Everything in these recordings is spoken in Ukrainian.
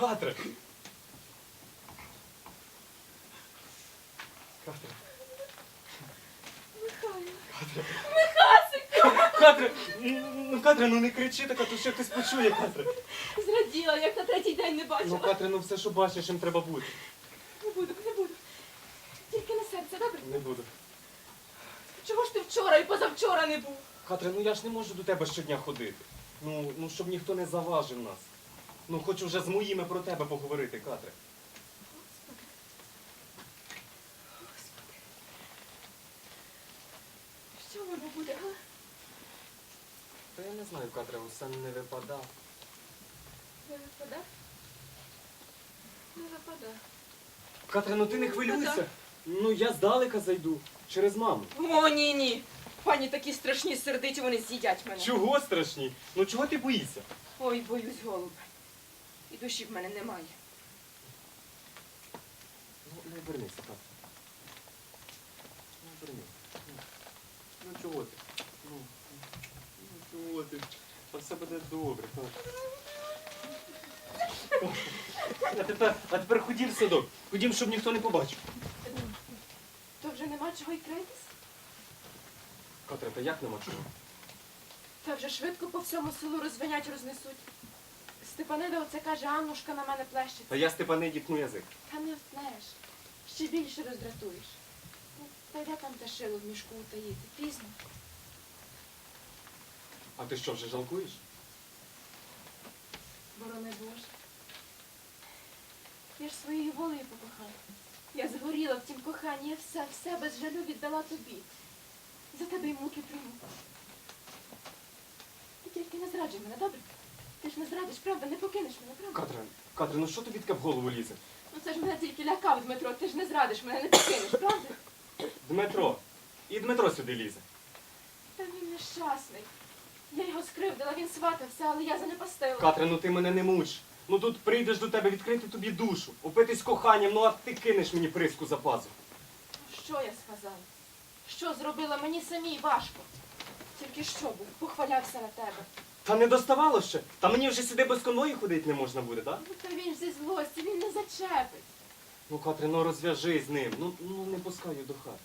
Катра! Катра! Катра! Ну, Катра, ну не кричи так, а то ще хтось почує, Катра. Зраділа, як на третій день не Ну, бачила. Катра, ну все, що бачиш, їм треба бути. Не буду, не буду. Тільки на серце, добре? Не буду. Чого ж ти вчора і позавчора не був? Катра, ну я ж не можу до тебе щодня ходити. Ну, ну щоб ніхто не заважив нас. Ну, хочу вже з моїми про тебе поговорити, Катре. Господи. Господи. Що воно буде, га? Та я не знаю, Катре, усе не випадав. Не випада? Не випада. Катре, ну ти не хвилюйся. Ну я здалека зайду. Через маму. О, ні, ні. Пані такі страшні сердиті, вони з'їдять мене. Чого страшні? Ну чого ти боїшся? Ой, боюсь, голубе. І душі в мене немає. Ну, не обернися, так. Не обернися. Ну, Ну чого ти? Ну, ну чого ти? Та все буде добре, так. А тепер, а тепер ходім в садок. Ходім, щоб ніхто не побачив. То вже нема чого й критись? Катре, та як нема чого? Та вже швидко по всьому селу розвинять, рознесуть. Степанида оце каже, Аннушка на мене плещеться. Та я Степане діпну язик. Та не втнеш. Ще більше роздратуєш. Ну, Та йде там те шило в мішку утаїти. Пізно. А ти що, вже жалкуєш? Борони Боже. Я ж своєю волею покохала. Я згоріла в тім коханні, я все, все без жалю віддала тобі. За тебе й муки прийму. Ти тільки не зраджуй мене, добре? Ти ж не зрадиш, правда, не покинеш мене, правда? Катре, Катре, ну що тобі таке в голову лізе? Ну це ж мене тільки лякав, Дмитро, ти ж не зрадиш мене, не покинеш, правда? Дмитро. І Дмитро сюди лізе. Та він нещасний. Я його скривдила, він сватався, але я занепастила. Катре, ну ти мене не муч. Ну тут прийдеш до тебе відкрити тобі душу, опитись коханням, ну а ти кинеш мені приску за пазуху. Що я сказала? Що зробила мені самій важко? Тільки що був, похвалявся на тебе. Та не доставало ще. Та мені вже сюди без конвої ходити не можна буде, так? Ну та він ж зі злості, він не зачепить. Ну, Катре, ну розв'яжи з ним. Ну, ну не пускаю до хати.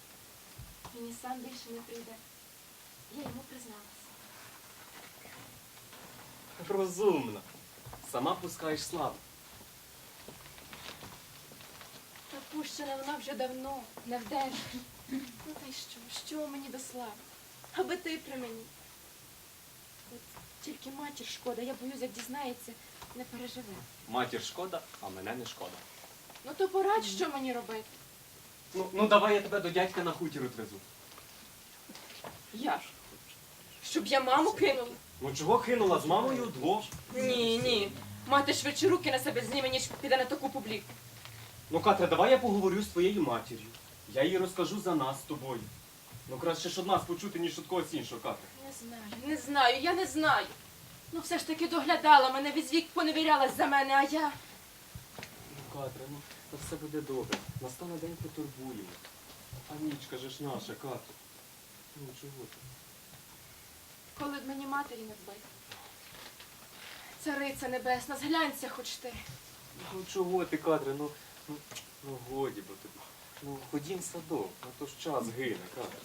Він і сам більше не прийде. Я йому призналася. Розумна. Сама пускаєш славу. Та пущена вона вже давно, не вдержиш. Ну та й що? Що мені до слави? Аби ти при мені. От тільки матір шкода, я боюсь, як дізнається, не переживе. Матір шкода, а мене не шкода. Ну то порадь, що мені робити. Ну, ну давай я тебе до дядька на хутір відвезу. Я ж. Щоб я маму кинула. Ну чого кинула з мамою вдвох? Ні, ні. Мати швидше руки на себе зніме, ніж піде на таку публіку. Ну, Катре, давай я поговорю з твоєю матір'ю. Я їй розкажу за нас з тобою. Ну краще ж од нас почути, ніж від когось іншого, Катре. Не знаю, не знаю, я не знаю. Ну все ж таки доглядала мене, візвік поневірялась за мене, а я. Ну, Катре, ну та все буде добре. Настане день потурбуємо. А нічка же ж наша, Катре. Ну чого ти? Коли б мені матері не вбити. Цариця небесна, зглянься хоч ти. Ну чого ти, Катре, ну, ну, ну годі бо тобі. Ну ходім садок, а то ж час гине, Катре.